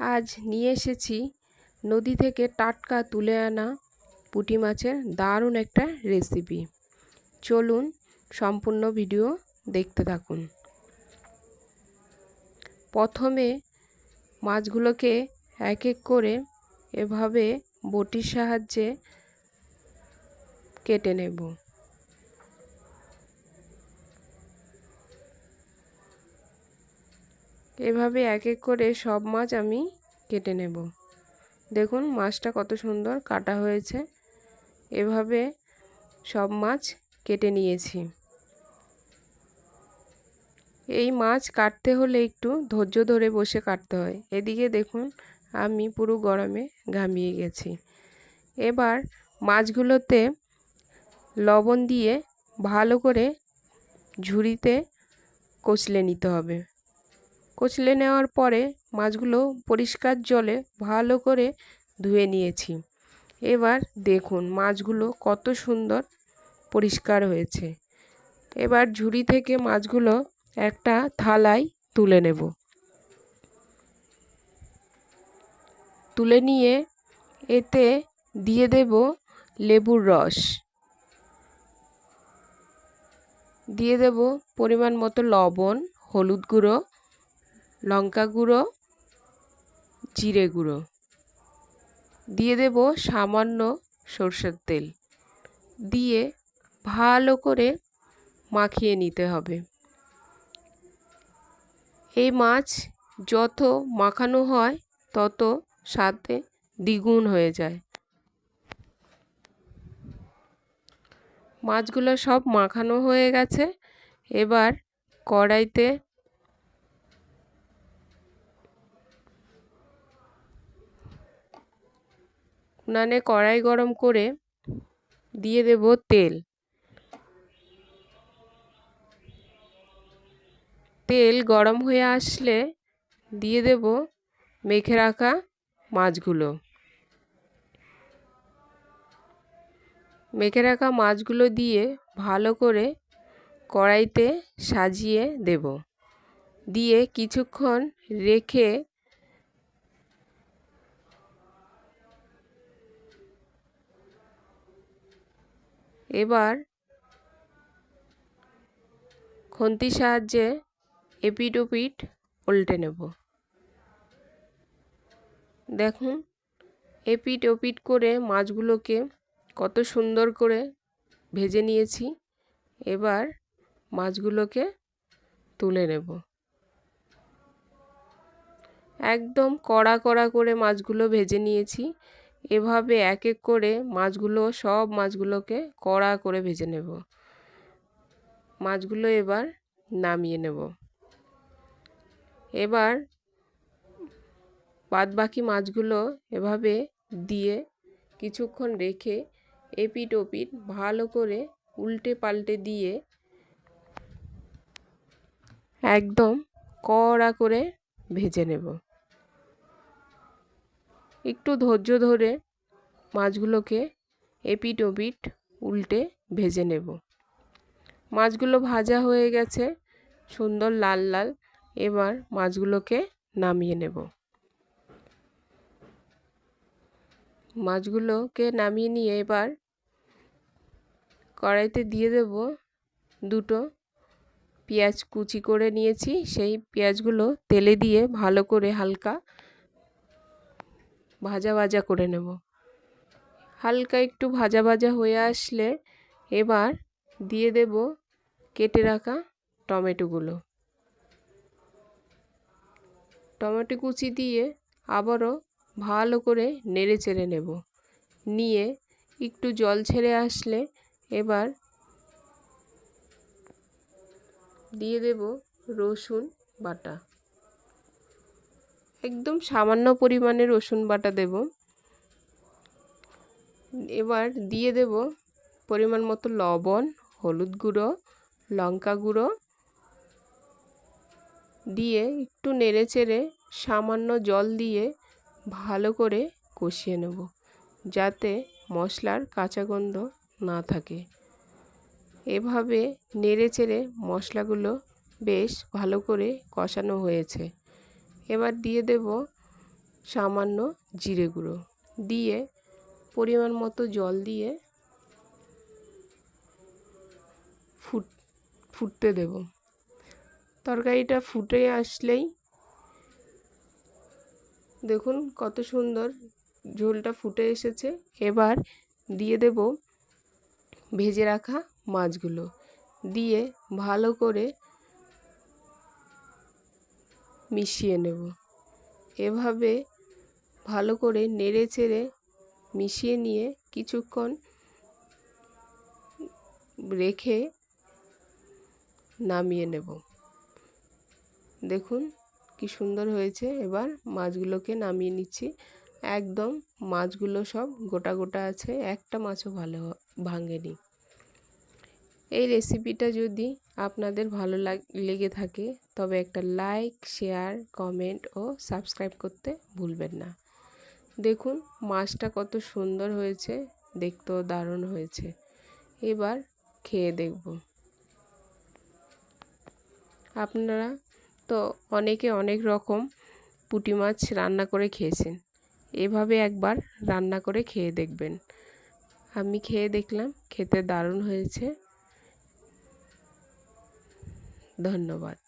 আজ নিয়ে এসেছি নদী থেকে টাটকা তুলে আনা পুঁটি মাছের দারুণ একটা রেসিপি চলুন সম্পূর্ণ ভিডিও দেখতে থাকুন। প্রথমে মাছগুলোকে এক এক করে এভাবে বটির সাহায্যে কেটে নেব। এভাবে এক এক করে সব মাছ আমি কেটে নেব। দেখুন মাছটা কত সুন্দর কাটা হয়েছে। এভাবে সব মাছ কেটে নিয়েছি। এই মাছ কাটতে হলে একটু ধৈর্য ধরে বসে কাটতে হয়। এদিকে দেখুন আমি পুরো গরমে ঘামিয়ে গেছি। এবার মাছগুলোতে লবণ দিয়ে ভালো করে ঝুড়িতে কচলে নিতে হবে। কচলে নেওয়ার পরে মাছগুলো পরিষ্কার জলে ভালো করে ধুয়ে নিয়েছি। এবার দেখুন মাছগুলো কত সুন্দর পরিষ্কার হয়েছে। এবার ঝুড়ি থেকে মাছগুলো একটা থালায় তুলে নেব। তুলে নিয়ে এতে দিয়ে দেব লেবুর রস। দিয়ে দেব পরিমাণ মতো লবণ, হলুদ গুঁড়ো লঙ্কা গুঁড়ো, জিরে গুঁড়ো। দিয়ে দেব সামান্য সর্ষের তেল। দিয়ে ভালো করে মাখিয়ে নিতে হবে। এই মাছ যত মাখানো হয়, তত স্বাদে দ্বিগুণ হয়ে যায়। মাছগুলো সব মাখানো হয়ে গেছে। এবার কড়াইতে উনানে কড়াই গরম করে দিয়ে দেব তেল। তেল গরম হয়ে আসলে দিয়ে দেব মেখে রাখা মাছগুলো। মেখে রাখা মাছগুলো দিয়ে ভালো করে কড়াইতে সাজিয়ে দেব। দিয়ে কিছুক্ষণ রেখে এবার খন্তির সাহায্যে এপিট ওপিট উল্টে নেব। দেখুন এপিট ওপিট করে মাছগুলোকে কত সুন্দর করে ভেজে নিয়েছি। এবার মাছগুলোকে তুলে নেব। একদম কড়া কড়া করে মাছগুলো ভেজে নিয়েছি। এভাবে এক এক করে মাছগুলো, সব মাছগুলোকে কড়া করে ভেজে নেব। মাছগুলো এবার নামিয়ে নেব। এবার বাদ বাকি মাছগুলো এভাবে দিয়ে কিছুক্ষণ রেখে এপিট ওপিট ভালো করে উল্টে পাল্টে দিয়ে একদম কড়া করে ভেজে নেব। একটু ধৈর্য ধরে মাছগুলোকে এপিট ওপিট উল্টে ভেজে নেব। মাছগুলো ভাজা হয়ে গেছে, সুন্দর লাল লাল। এবার মাছগুলোকে নামিয়ে নেব। মাছগুলোকে নামিয়ে নিয়ে এবার কড়াইতে দিয়ে দেব দুটো পেঁয়াজ কুচি করে নিয়েছি। সেই পেঁয়াজগুলো তেলে দিয়ে ভালো করে হালকা ভাজা ভাজা করে নেব। হালকা একটু ভাজা ভাজা হয়ে আসলে এবার দিয়ে দেব কেটে রাখা টমেটোগুলো। টমেটো কুচি দিয়ে আবারও ভালো করে নেড়ে চেড়ে নেব। নিয়ে একটু জল ছেড়ে আসলে এবার দিয়ে দেব রসুন বাটা। একদম সামান্য পরিমাণে রসুন বাটা দেব। এবার দিয়ে দেব পরিমাণ মতো লবণ, হলুদ গুঁড়ো, লঙ্কা গুঁড়ো। দিয়ে একটু নেড়ে চেড়ে সামান্য জল দিয়ে ভালো করে কষিয়ে নেব যাতে মশলার কাঁচা গন্ধ না থাকে। এভাবে নেড়ে চেড়ে মশলাগুলো বেশ ভালো করে কষানো হয়েছে। এবার দিয়ে দেব সামান্য জিরে গুঁড়ো। দিয়ে পরিমাণ মতো জল দিয়ে ফুট, ফুটতে দেব। তরকারিটা ফুটে আসলেই দেখুন কত সুন্দর ঝোলটা ফুটে এসেছে। এবার দিয়ে দেব ভেজে রাখা মাছগুলো। দিয়ে ভালো করে মিশিয়ে নেব। এভাবে ভালো করে নেড়ে চেড়ে মিশিয়ে নিয়ে কিছুক্ষণ রেখে নামিয়ে নেব। দেখুন কি সুন্দর হয়েছে। এবার মাছগুলোকে নামিয়ে নিচ্ছি। একদম মাছগুলো সব গোটা গোটা আছে। একটা মাছও ভালো ভাঙেনি। এই রেসিপিটা যদি আপনাদের ভালো লেগে থাকে, তবে একটা লাইক শেয়ার কমেন্ট ও সাবস্ক্রাইব করতে ভুলবেন না। দেখুন, মাছটা কত সুন্দর হয়েছে, দেখতেও দারুণ হয়েছে। এবার খেয়ে দেখব। আপনারা তো অনেকে অনেক রকম পুঁটি মাছ রান্না করে খেয়েছেন, এভাবে একবার রান্না করে খেয়ে দেখবেন। আমি খেয়ে দেখলাম, খেতে দারুণ হয়েছে। ধন্যবাদ।